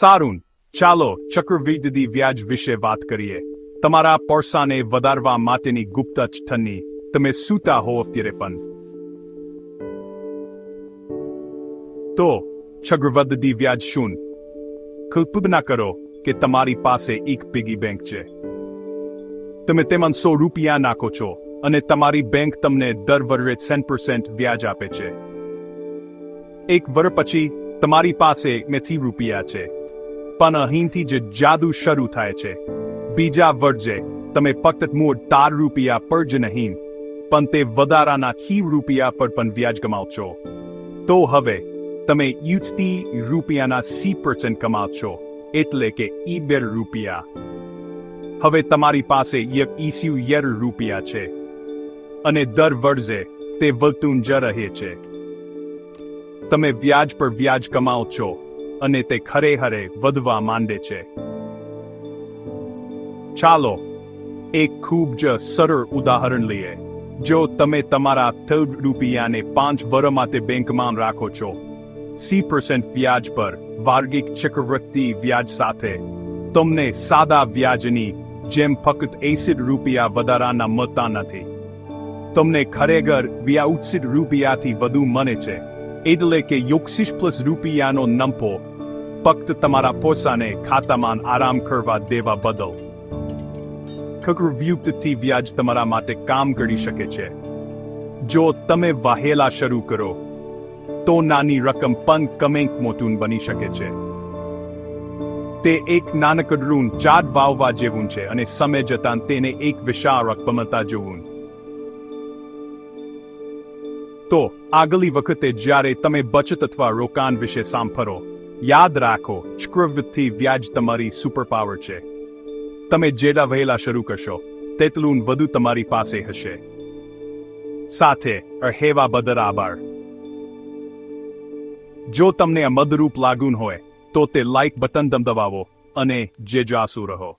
સારું ચાલો ચક્રવૃદ્ધિ વ્યાજ વિશે વાત કરીએ. તમારા પોરસાને વધારવા માટેની ગુપ્ત છઠ્ઠની તમે સૂતા હો અત્યારે પણ. તો, ચક્રવૃદ્ધિ વ્યાજ શું? કલ્પના કરો કે તમારી પાસે એક પીગી બેંક છે. તમે તેમાં સો રૂપિયા નાખો છો અને તમારી બેંક તમને દર વર્ષે સેન પર્સન્ટ વ્યાજ આપે છે. એક વર્ષ પછી તમારી પાસે મેથી રૂપિયા છે. પણ અહીંથી જે જાદુ શરૂ થાય છે. બીજા વર્જે, તમે ફક્ત મૂળ તાર રૂપિયા પર જ નહીં, પણ તે વધારાના ખીવ રૂપિયા પર પણ વ્યાજ કમાવ છો તો હવે, તમે યુજતી રૂપિયાના સી પર્સન્ટ કમાવ છો એટલે કે ઈ બેર રૂપિયા. હવે તમારી પાસે એક ઈસ્યુ યર રૂપિયા છે. અને દર વર્ષે તે વધતું જ રહે છે. તમે વ્યાજ પર વ્યાજ કમાવ છો અને તે ખરેખરે વધવા માંડે છે. ચાલો, એક ખૂબ જ સરળ ઉદાહરણ લઈએ. જો તમે તમારા થર્ડ રૂપિયાને પાંચ વર માટે બેંકમાં રાખો છો. સી પર્સન્ટ વ્યાજ પર વાર્ગિક ચક્રવૃત્તિ વ્યાજ સાથે. તમને સાદા વ્યાજની જેમ ફક્ત એસિડ રૂપિયા વધારાના મળતા નથી. તમને ખરેખર વ્યાઉત્સિત રૂપિયાથી વધુ મને છે. એટલે કે યોક્સિસ પ્લસ રૂપિયાનો નંપો ફક્ત તમારા પોસાને ખાતામાં આરામ કરવા દેવા બદલ ચક્રવ્યુક્તથી વ્યાજ તમારા માટે કામ કરી શકે છે જો તમે વાહેલા શરૂ કરો તો નાની રકમ પણ કમેંક મોટું બની શકે છે તે એક નાનકડું ચાદ વાવવા જેવું છે અને સમય જતાં તેને એક વિશાળ રકમતા જેવું તો આગલી વખતે જ્યારે તમે બચત અથવા રોકાણ વિશે સાંભળો, યાદ રાખો ચક્રવૃદ્ધિ વ્યાજ તમારી સુપર પાવર છે. તમે જેડા વહેલા શરૂ કરશો, તેટલું વધુ તમારી પાસે હશે. સાથે અહેવા બદર આભાર. જો તમને મદરૂપ લાગુન હોય, તો તે લાઇક બટન દબાવો અને જે જાસુ રહો.